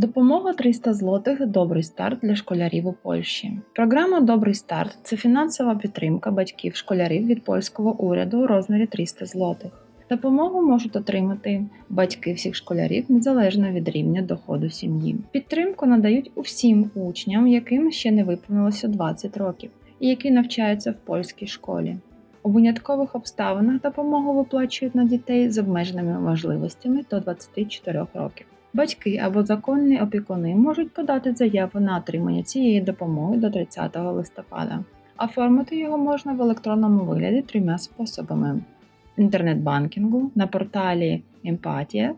Допомога 300 злотих добрий старт для школярів у Польщі. Програма Добрий старт це фінансова підтримка батьків школярів від польського уряду у розмірі 300 злотих. Допомогу можуть отримати батьки всіх школярів незалежно від рівня доходу сім'ї. Підтримку надають усім учням, яким ще не виповнилося 20 років, і які навчаються в польській школі. У виняткових обставинах допомогу виплачують на дітей з обмеженими можливостями до 24 років. Батьки або законні опікуни можуть подати заяву на отримання цієї допомоги до 30 листопада. Оформити його можна в електронному вигляді трьома способами: інтернет-банкінгу на порталі Емпатія,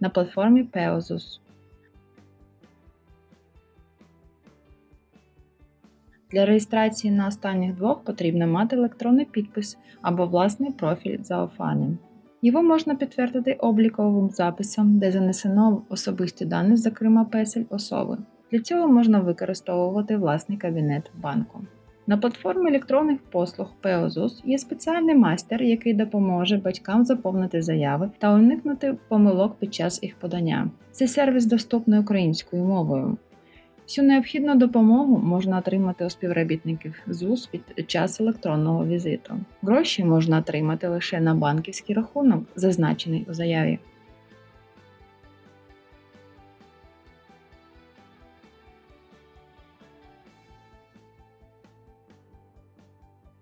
на платформі Peosus. Для реєстрації на останніх двох потрібно мати електронний підпис або власний профіль за офанем. Його можна підтвердити обліковим записом, де занесено особисті дані, зокрема песель особи. Для цього можна використовувати власний кабінет банку. На платформі електронних послуг Peosus є спеціальний майстер, який допоможе батькам заповнити заяви та уникнути помилок під час їх подання. Цей сервіс доступний українською мовою. Всю необхідну допомогу можна отримати у співробітників ЗУС під час електронного візиту. Гроші можна отримати лише на банківський рахунок, зазначений у заяві.